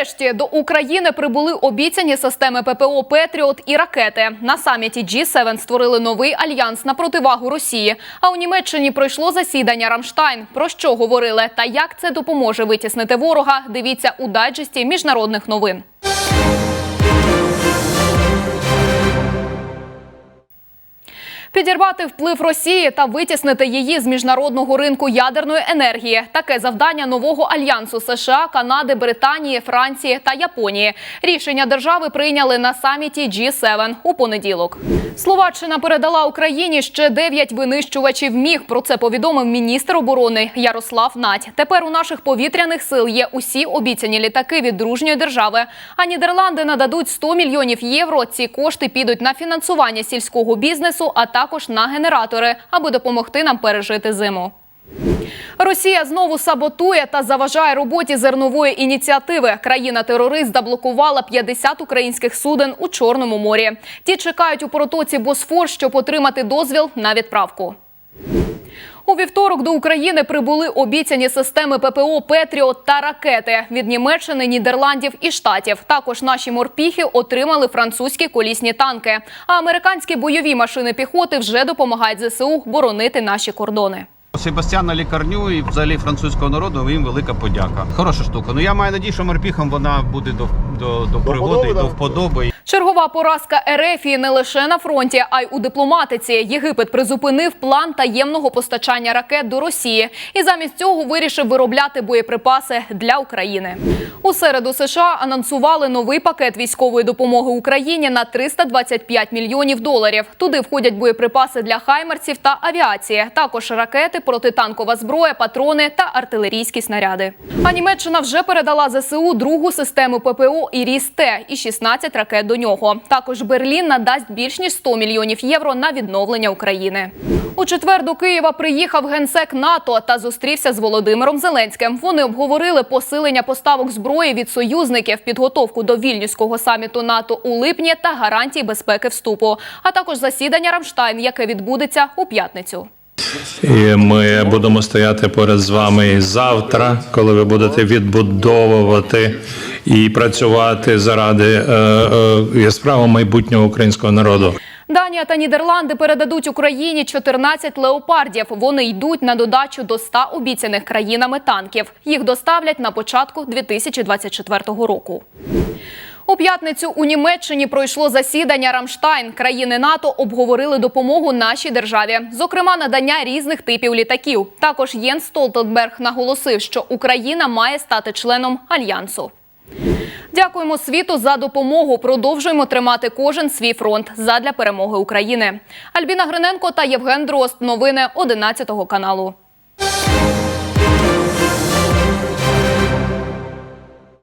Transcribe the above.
Нарешті до України прибули обіцяні системи ППО Петріот і ракети. На саміті G7 створили новий альянс на противагу Росії. А у Німеччині пройшло засідання Рамштайн. Про що говорили та як це допоможе витіснити ворога? Дивіться у дайджесті міжнародних новин. Підірвати вплив Росії та витіснити її з міжнародного ринку ядерної енергії. Таке завдання нового альянсу США, Канади, Британії, Франції та Японії. Рішення держави прийняли на саміті G7 у понеділок. Словаччина передала Україні ще 9 винищувачів міг. Про це повідомив міністр оборони Ярослав Надь. Тепер у наших повітряних сил є усі обіцяні літаки від дружньої держави. А Нідерланди нададуть 100 мільйонів євро. Ці кошти підуть на фінансування сільського бізнесу, а також на генератори, аби допомогти нам пережити зиму. Росія знову саботує та заважає роботі зернової ініціативи. Країна-терорист заблокувала 50 українських суден у Чорному морі. Ті чекають у протоці Босфор, щоб отримати дозвіл на відправку. У вівторок до України прибули обіцяні системи ППО Петріот та ракети від Німеччини, Нідерландів і Штатів. Також наші морпіхи отримали французькі колісні танки. А американські бойові машини піхоти вже допомагають ЗСУ боронити наші кордони. Себастьяна лікарню і взагалі французького народу їм велика подяка. Хороша штука. Ну я маю надію, що морпіхам вона буде до, до, до пригоди до вподоби. Чергова поразка Ерефії не лише на фронті, а й у дипломатиці. Єгипет призупинив план таємного постачання ракет до Росії і замість цього вирішив виробляти боєприпаси для України. У середу США анонсували новий пакет військової допомоги Україні на 325 мільйонів доларів. Туди входять боєприпаси для хаймерців та авіації, також ракети, протитанкова зброя, патрони та артилерійські снаряди. А Німеччина вже передала ЗСУ другу систему ППО «Іріс-Т» і 16 ракет до нього. Також Берлін надасть більш ніж 100 мільйонів євро на відновлення України. У четвер до Києва приїхав генсек НАТО та зустрівся з Володимиром Зеленським. Вони обговорили посилення поставок зброї від союзників, підготовку до вільнюського саміту НАТО у липні та гарантії безпеки вступу, а також засідання Рамштайн, яке відбудеться у п'ятницю. І ми будемо стояти поряд з вами завтра, коли ви будете відбудовувати і працювати заради е, е, яскравого майбутнього українського народу. Данія та Нідерланди передадуть Україні 14 леопардів. Вони йдуть на додачу до 100 обіцяних країнами танків. Їх доставлять на початку 2024 року. У п'ятницю у Німеччині пройшло засідання Рамштайн. Країни НАТО обговорили допомогу нашій державі, зокрема надання різних типів літаків. Також Єнс Столтенберг наголосив, що Україна має стати членом альянсу. Дякуємо світу за допомогу. Продовжуємо тримати кожен свій фронт задля перемоги України. Альбіна Гриненко та Євген Дрозд. Новини 11 каналу.